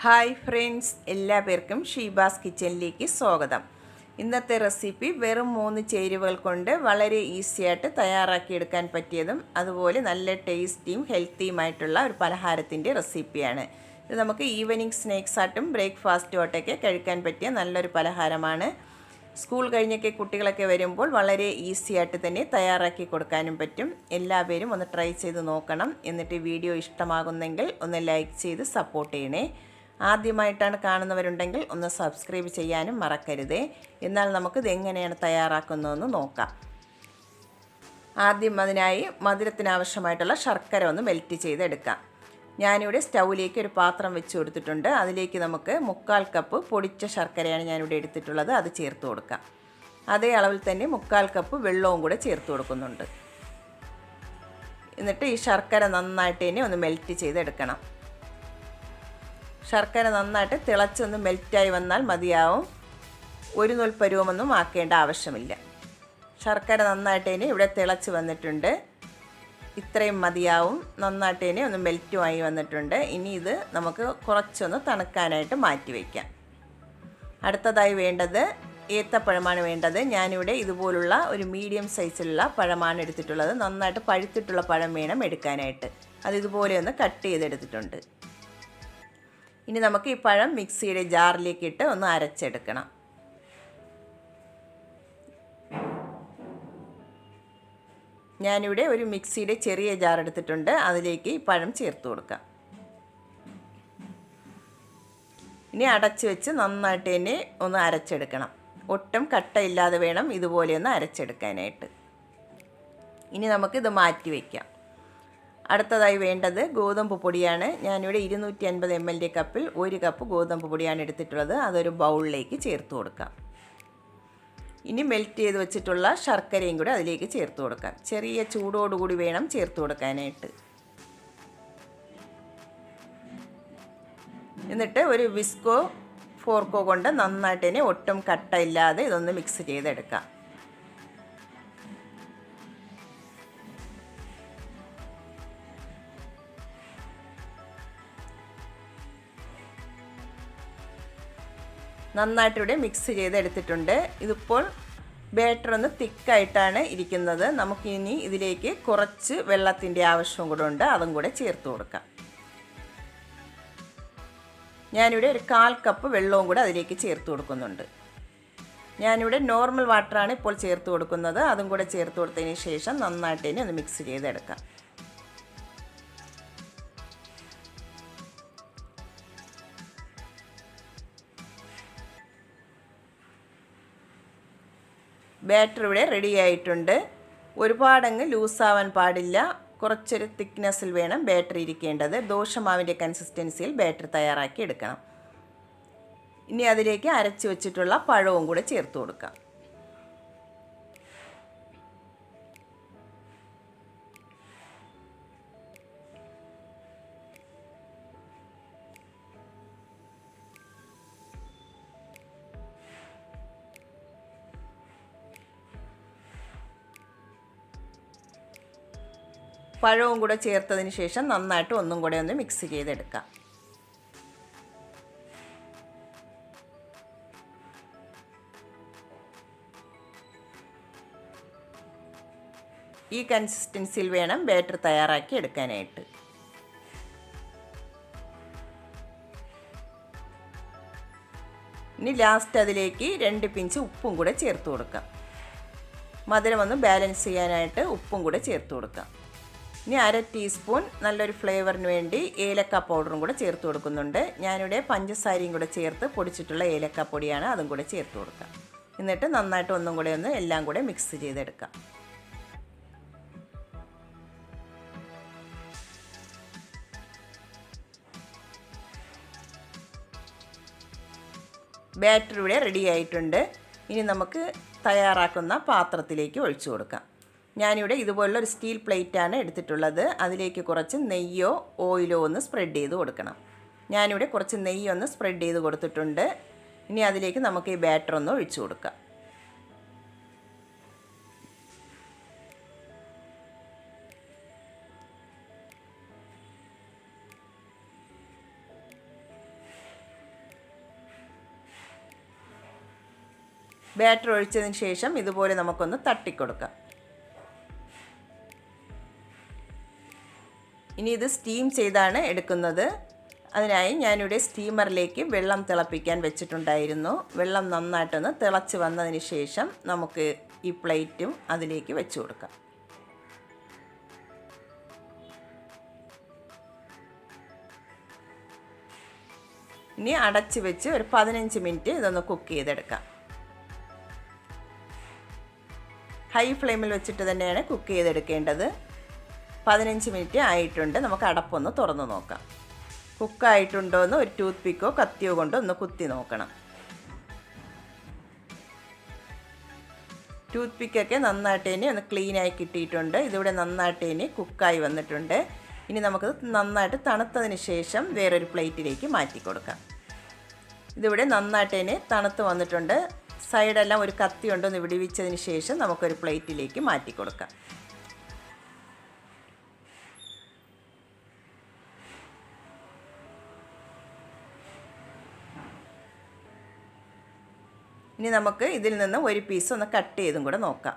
Hi friends എല്ലാവർക്കും ഷീബാസ് കിച്ചണിലേക്ക് സ്വാഗതം. ഇന്നത്തെ റെസിപ്പി വെറും മൂന്ന് ചേരുവകൾ കൊണ്ട് വളരെ ഈസി ആയിട്ട് തയ്യാറാക്കിയെടുക്കാൻ പറ്റിയതും അതുപോലെ നല്ല ടേസ്റ്റിയും ഹെൽത്തിയുമായിട്ടുള്ള ഒരു പലഹാരത്തിന്റെ റെസിപ്പിയാണ്. ഇത് നമുക്ക് ഈവനിങ് സ്നാക്സ് ആയിട്ടും ബ്രേക്ക്ഫാസ്റ്റും ആയിട്ടൊക്കെ കഴിക്കാൻ പറ്റിയ നല്ലൊരു പലഹാരമാണ്. സ്കൂൾ കഴിഞ്ഞൊക്കെ കുട്ടികളൊക്കെ വരുമ്പോൾ വളരെ ഈസി ആയിട്ട് തന്നെ തയ്യാറാക്കി കൊടുക്കാനും പറ്റും. എല്ലാവരും ഒന്ന് ട്രൈ ചെയ്ത് നോക്കണം. എന്നിട്ട് വീഡിയോ ഇഷ്ടമാകുന്നെങ്കിൽ ഒന്ന് ലൈക്ക് ചെയ്ത് സപ്പോർട്ട് ചെയ്യണേ. ആദ്യമായിട്ടാണ് കാണുന്നവരുണ്ടെങ്കിൽ ഒന്ന് സബ്സ്ക്രൈബ് ചെയ്യാനും മറക്കരുതേ. എന്നാൽ നമുക്കിത് എങ്ങനെയാണ് തയ്യാറാക്കുന്നതെന്ന് നോക്കാം. ആദ്യം അതിനായി മധുരത്തിനാവശ്യമായിട്ടുള്ള ശർക്കര ഒന്ന് മെൽറ്റ് ചെയ്തെടുക്കാം. ഞാനിവിടെ സ്റ്റൗവിലേക്ക് ഒരു പാത്രം വെച്ച് കൊടുത്തിട്ടുണ്ട്. അതിലേക്ക് നമുക്ക് മുക്കാൽ കപ്പ് പൊടിച്ച ശർക്കരയാണ് ഞാനിവിടെ എടുത്തിട്ടുള്ളത്. അത് ചേർത്ത് കൊടുക്കാം. അതേ അളവിൽ തന്നെ മുക്കാൽ കപ്പ് വെള്ളവും കൂടെ ചേർത്ത് കൊടുക്കുന്നുണ്ട്. എന്നിട്ട് ഈ ശർക്കര നന്നായിട്ട് തന്നെ ഒന്ന് മെൽറ്റ് ചെയ്തെടുക്കണം. ശർക്കര നന്നായിട്ട് തിളച്ചൊന്ന് മെൽറ്റായി വന്നാൽ മതിയാവും. ഒരു നൂൽ പരുവമൊന്നും ആക്കേണ്ട ആവശ്യമില്ല. ശർക്കര നന്നായിട്ട് ഇനി ഇവിടെ തിളച്ച് വന്നിട്ടുണ്ട്. ഇത്രയും മതിയാവും. നന്നായിട്ട് ഇനി ഒന്ന് മെൽറ്റുമായി വന്നിട്ടുണ്ട്. ഇനി ഇത് നമുക്ക് കുറച്ചൊന്ന് തണുക്കാനായിട്ട് മാറ്റി വയ്ക്കാം. അടുത്തതായി വേണ്ടത് ഏത്തപ്പഴമാണ് വേണ്ടത്. ഞാനിവിടെ ഇതുപോലുള്ള ഒരു മീഡിയം സൈസിലുള്ള പഴമാണ് എടുത്തിട്ടുള്ളത്. നന്നായിട്ട് പഴുത്തിട്ടുള്ള പഴം വേണം എടുക്കാനായിട്ട്. അത് ഇതുപോലെ ഒന്ന് കട്ട് ചെയ്തെടുത്തിട്ടുണ്ട്. ഇനി നമുക്ക് ഈ പഴം മിക്സിയുടെ ജാറിലേക്ക് ഇട്ട് ഒന്ന് അരച്ചെടുക്കണം. ഞാനിവിടെ ഒരു മിക്സിയുടെ ചെറിയ ജാർ എടുത്തിട്ടുണ്ട്. അതിലേക്ക് ഈ പഴം ചേർത്ത് കൊടുക്കാം. ഇനി അടച്ച് വെച്ച് നന്നായിട്ട് തന്നെ ഒന്ന് അരച്ചെടുക്കണം. ഒട്ടും കട്ടയില്ലാതെ വേണം ഇതുപോലെ ഒന്ന് അരച്ചെടുക്കാനായിട്ട്. ഇനി നമുക്കിത് മാറ്റി വയ്ക്കാം അടുത്തതായി വേണ്ടത് ഗോതമ്പ് പൊടിയാണ്. ഞാനിവിടെ ഇരുന്നൂറ്റി അൻപത് എം എൽ കപ്പിൽ ഒരു കപ്പ് ഗോതമ്പ് പൊടിയാണ് എടുത്തിട്ടുള്ളത്. അതൊരു ബൗളിലേക്ക് ചേർത്ത് കൊടുക്കാം. ഇനി മെൽറ്റ് ചെയ്ത് വെച്ചിട്ടുള്ള ശർക്കരയും കൂടി അതിലേക്ക് ചേർത്ത് കൊടുക്കാം. ചെറിയ ചൂടോടുകൂടി വേണം ചേർത്ത് കൊടുക്കാനായിട്ട്. എന്നിട്ട് ഒരു വിസ്കോ ഫോർക്കോ കൊണ്ട് നന്നായിട്ട് തന്നെ ഒട്ടും കട്ടയില്ലാതെ ഇതൊന്ന് മിക്സ് ചെയ്തെടുക്കാം. നന്നായിട്ട് ഇവിടെ മിക്സ് ചെയ്തെടുത്തിട്ടുണ്ട്. ഇതിപ്പോൾ ബാറ്റർ ഒന്ന് തിക്കായിട്ടാണ് ഇരിക്കുന്നത്. നമുക്കിനി ഇതിലേക്ക് കുറച്ച് വെള്ളത്തിന്റെ ആവശ്യവും കൂടെ ഉണ്ട്. അതും കൂടെ ചേർത്ത് കൊടുക്കാം. ഞാനിവിടെ ഒരു കാൽ കപ്പ് വെള്ളവും കൂടെ അതിലേക്ക് ചേർത്ത് കൊടുക്കുന്നുണ്ട്. ഞാനിവിടെ നോർമൽ വാട്ടറാണ് ഇപ്പോൾ ചേർത്ത് കൊടുക്കുന്നത്. അതും കൂടെ ചേർത്ത് കൊടുത്തതിന് ശേഷം നന്നായിട്ട് ഇനി ഒന്ന് മിക്സ് ചെയ്തെടുക്കാം. ബാറ്റർ ഇവിടെ റെഡി ആയിട്ടുണ്ട്. ഒരുപാടങ്ങ് ലൂസാവാൻ പാടില്ല. കുറച്ചൊരു തിക്നെസ്സിൽ വേണം ബാറ്ററി ഇരിക്കേണ്ടത്. ദോശമാവിന്റെ കൺസിസ്റ്റൻസിയിൽ ബാറ്റർ തയ്യാറാക്കി എടുക്കണം. ഇനി അതിലേക്ക് അരച്ച് വെച്ചിട്ടുള്ള പഴവും കൂടെ ചേർത്ത് കൊടുക്കാം. പഴവും കൂടെ ചേർത്തതിന് ശേഷം നന്നായിട്ട് ഒന്നും കൂടെ ഒന്ന് മിക്സ് ചെയ്തെടുക്കാം. ഈ കൺസിസ്റ്റൻസിയിൽ വേണം ബാറ്റർ തയ്യാറാക്കി എടുക്കാനായിട്ട്. ഇനി ലാസ്റ്റ് അതിലേക്ക് രണ്ട് പിഞ്ച് ഉപ്പും കൂടെ ചേർത്ത് കൊടുക്കാം. മധുരം ഒന്ന് ബാലൻസ് ചെയ്യാനായിട്ട് ഉപ്പും കൂടെ ചേർത്ത് കൊടുക്കാം. ഇനി അര ടീസ്പൂൺ നല്ലൊരു ഫ്ലേവറിന് വേണ്ടി ഏലക്ക പൗഡറും കൂടെ ചേർത്ത് കൊടുക്കുന്നുണ്ട്. ഞാനിവിടെ പഞ്ചസാരയും കൂടെ ചേർത്ത് പൊടിച്ചിട്ടുള്ള ഏലക്ക പൊടിയാണ് അതും കൂടെ ചേർത്ത് കൊടുക്കുക. എന്നിട്ട് നന്നായിട്ട് ഒന്നും കൂടെ ഒന്ന് എല്ലാം കൂടെ മിക്സ് ചെയ്തെടുക്കാം. ബാറ്റർ ഇവിടെ റെഡി ആയിട്ടുണ്ട്. ഇനി നമുക്ക് തയ്യാറാക്കുന്ന പാത്രത്തിലേക്ക് ഒഴിച്ചു കൊടുക്കാം. ഞാനിവിടെ ഇതുപോലുള്ള ഒരു സ്റ്റീൽ പ്ലേറ്റാണ് എടുത്തിട്ടുള്ളത്. അതിലേക്ക് കുറച്ച് നെയ്യോ ഓയിലോ ഒന്ന് സ്പ്രെഡ് ചെയ്ത് കൊടുക്കണം. ഞാനിവിടെ കുറച്ച് നെയ്യ് ഒന്ന് സ്പ്രെഡ് ചെയ്ത് കൊടുത്തിട്ടുണ്ട്. ഇനി അതിലേക്ക് നമുക്ക് ഈ ബാറ്റർ ഒന്ന് ഒഴിച്ചു കൊടുക്കാം. ബാറ്റർ ഒഴിച്ചതിന് ശേഷം ഇതുപോലെ നമുക്കൊന്ന് തട്ടിക്കൊടുക്കാം. ഇനി ഇത് സ്റ്റീം ചെയ്താണ് എടുക്കുന്നത്. അതിനായി ഞാനിവിടെ സ്റ്റീമറിലേക്ക് വെള്ളം തിളപ്പിക്കാൻ വെച്ചിട്ടുണ്ടായിരുന്നു. വെള്ളം നന്നായിട്ടൊന്ന് തിളച്ച് വന്നതിന് ശേഷം നമുക്ക് ഈ പ്ലേറ്റും അതിലേക്ക് വെച്ച് കൊടുക്കാം. ഇനി അടച്ച് വെച്ച് ഒരു പതിനഞ്ച് മിനിറ്റ് ഇതൊന്ന് കുക്ക് ചെയ്തെടുക്കാം. ഹൈ ഫ്ലെയിമിൽ വെച്ചിട്ട് തന്നെയാണ് കുക്ക് ചെയ്തെടുക്കേണ്ടത്. പതിനഞ്ച് മിനിറ്റ് ആയിട്ടുണ്ട്. നമുക്ക് അടപ്പൊന്ന് തുറന്ന് നോക്കാം. കുക്കായിട്ടുണ്ടോ എന്ന് ഒരു ടൂത്ത് പിക്കോ കത്തിയോ കൊണ്ടോ ഒന്ന് കുത്തി നോക്കണം. ടൂത്ത് പിക്കൊക്കെ നന്നായിട്ട് തന്നെ ഒന്ന് ക്ലീനായി കിട്ടിയിട്ടുണ്ട്. ഇതിവിടെ നന്നായിട്ട് തന്നെ കുക്കായി വന്നിട്ടുണ്ട്. ഇനി നമുക്ക് നന്നായിട്ട് തണുത്തതിന് ശേഷം വേറൊരു പ്ലേറ്റിലേക്ക് മാറ്റി കൊടുക്കാം. ഇതിവിടെ നന്നായിട്ട് തന്നെ തണുത്ത് വന്നിട്ടുണ്ട്. സൈഡെല്ലാം ഒരു കത്തി കൊണ്ടൊന്ന് വിടിവിച്ചതിന് ശേഷം നമുക്കൊരു പ്ലേറ്റിലേക്ക് മാറ്റി കൊടുക്കാം. ഇനി നമുക്ക് ഇതിൽ നിന്ന് ഒരു പീസ് ഒന്ന് കട്ട് ചെയ്തും കൂടെ നോക്കാം.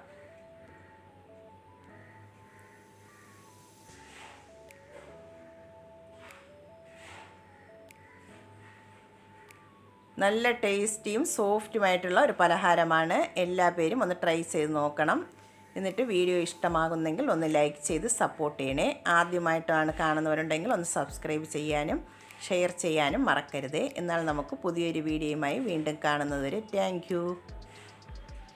നല്ല ടേസ്റ്റിയും സോഫ്റ്റുമായിട്ടുള്ള ഒരു പലഹാരമാണ്. എല്ലാ പേരും ഒന്ന് ട്രൈ ചെയ്ത് നോക്കണം. എന്നിട്ട് വീഡിയോ ഇഷ്ടമാകുന്നെങ്കിൽ ഒന്ന് ലൈക്ക് ചെയ്ത് സപ്പോർട്ട് ചെയ്യണേ. ആദ്യമായിട്ടാണ് കാണുന്നവരുണ്ടെങ്കിൽ ഒന്ന് സബ്സ്ക്രൈബ് ചെയ്യാനും ഷെയർ ചെയ്യാനും മറക്കരുത്. എന്നാൽ നമുക്ക് പുതിയൊരു വീഡിയോയുമായി വീണ്ടും കാണുന്നതുവരെ താങ്ക്